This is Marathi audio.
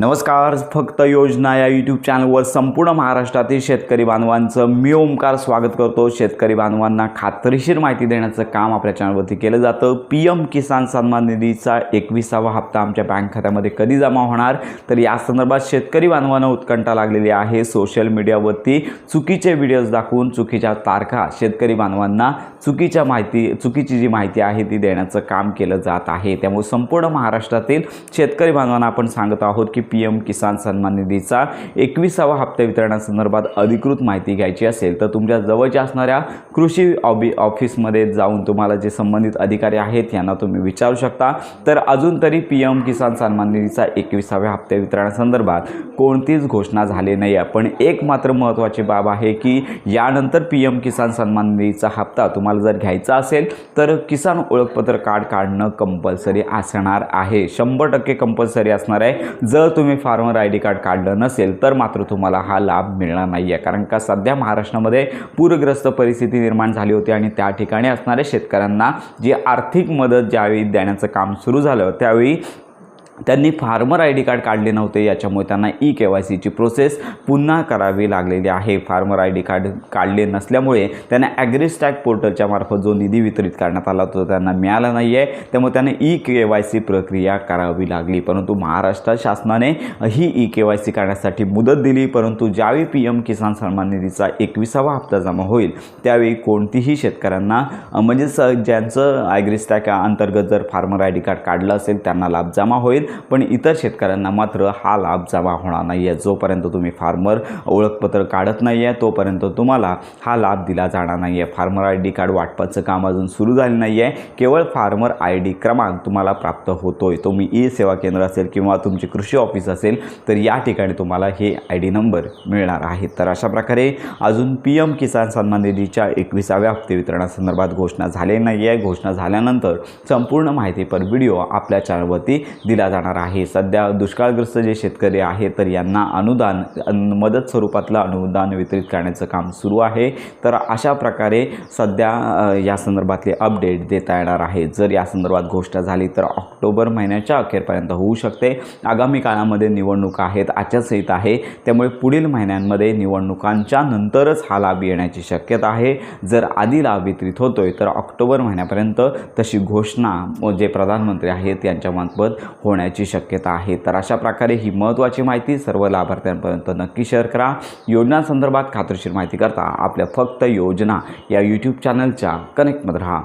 नमस्कार फक्त योजना या यूट्यूब चॅनलवर संपूर्ण महाराष्ट्रातील शेतकरी बांधवांचं मी ओमकार स्वागत करतो. शेतकरी बांधवांना खात्रीशीर माहिती देण्याचं काम आपल्या चॅनलवरती केलं जातं. पी एम किसान सन्मान निधीचा एकविसावा हप्ता आमच्या बँक खात्यामध्ये कधी जमा होणार? तर या संदर्भात शेतकरी बांधवांना उत्कंठा लागलेली आहे. सोशल मीडियावरती चुकीचे व्हिडिओज दाखवून चुकीच्या तारखा शेतकरी बांधवांना चुकीच्या माहिती चुकीची जी माहिती आहे ती देण्याचं काम केलं जात आहे. त्यामुळे संपूर्ण महाराष्ट्रातील शेतकरी बांधवांना आपण सांगत आहोत की पी एम किसान सन्मान निधीचा एकविसावा हप्ता वितरणासंदर्भात अधिकृत माहिती घ्यायची असेल तर तुमच्या जवळच्या असणाऱ्या कृषी ऑबी ऑफिसमध्ये जाऊन तुम्हाला जे संबंधित अधिकारी आहेत यांना तुम्ही विचारू शकता. तर अजून तरी पी एम किसान सन्मान निधीचा एकविसाव्या हप्त्या वितरणासंदर्भात कोणतीच घोषणा झाली नाही. आहे पण एक मात्र महत्त्वाची बाब आहे की यानंतर पी एम किसान सन्मान निधीचा हप्ता तुम्हाला जर घ्यायचा असेल तर किसान ओळखपत्र कार्ड काढणं कंपल्सरी असणार आहे. शंभर टक्के कंपल्सरी असणार आहे. जर तुम्ही फार्मर आय डी कार्ड काढलं नसेल तर मात्र तुम्हाला हा लाभ मिळणार नाही आहे कारण का सध्या महाराष्ट्रामध्ये पूरग्रस्त परिस्थिती निर्माण झाली होती आणि त्या ठिकाणी असणाऱ्या शेतकऱ्यांना जी आर्थिक मदत ज्यावेळी देण्याचं काम सुरू झालं त्यावेळी त्यांनी फार्मर आय डी कार्ड काढले नव्हते. याच्यामुळे त्यांना ई के वाय सीची प्रोसेस पुन्हा करावी लागलेली आहे. फार्मर आय डी कार्ड काढले नसल्यामुळे त्यांना ॲग्रीस्टॅक पोर्टलच्या मार्फत जो निधी वितरित करण्यात आला तो त्यांना मिळाला नाही आहे त्यामुळे त्यांना ई के वाय सी प्रक्रिया करावी लागली. परंतु महाराष्ट्र शासनाने ही ई के वाय सी करण्यासाठी मुदत दिली. परंतु ज्यावेळी पी एम किसान सन्मान निधीचा एकविसावा हप्ता जमा होईल त्यावेळी कोणतीही शेतकऱ्यांना म्हणजे स ज्यांचं ॲग्रिस्टॅक अंतर्गत जर फार्मर आय डी कार्ड काढलं असेल त्यांना लाभ जमा होईल. पण इतर शेतकऱ्यांना मात्र हा लाभ जमा होणार नाही आहे जोपर्यंत तुम्ही फार्मर ओळखपत्र काढत नाही आहे तोपर्यंत तुम्हाला हा लाभ दिला जाणार नाही आहे फार्मर आय डी कार्ड वाटपाचं काम अजून सुरू झालं नाही आहे केवळ फार्मर आय डी क्रमांक तुम्हाला प्राप्त होतोय. तुम्ही ई सेवा केंद्र असेल किंवा तुमचे कृषी ऑफिस असेल तर या ठिकाणी तुम्हाला हे आय डी नंबर मिळणार आहे तर अशा प्रकारे अजून पी एम किसान सन्मान निधीच्या एकविसाव्या हप्ते वितरणासंदर्भात घोषणा झाली नाही आहे घोषणा झाल्यानंतर संपूर्ण माहितीपर व्हिडिओ आपल्या चॅनलवरती दिला जाणार आहे. सध्या दुष्काळग्रस्त जे शेतकरी आहेत तर यांना अनुदान मदत स्वरूपातलं अनुदान वितरित करण्याचं काम सुरू आहे. तर अशा प्रकारे सध्या या संदर्भातले अपडेट देता येणार आहे. जर या संदर्भात घोषणा झाली तर ऑक्टोबर महिन्याच्या अखेरपर्यंत होऊ शकते. आगामी काळामध्ये निवडणुका आहेत आचारसंहिता आहे. त्यामुळे पुढील महिन्यांमध्ये निवडणुकांच्या नंतरच हा लाभ येण्याची शक्यता आहे. जर आधी लाभ वितरित होतोय तर ऑक्टोबर महिन्यापर्यंत तशी घोषणा जे प्रधानमंत्री आहेत यांच्यामार्फत होण्याची शक्यता आहे. तर अशा प्रकारे ही महत्त्वाची माहिती सर्व लाभार्थ्यांपर्यंत नक्की शेअर करा. योजनांसंदर्भात खात्रीशीर माहिती करता आपल्या फक्त योजना या यूट्यूब चॅनलच्या कनेक्टमध्ये राहा.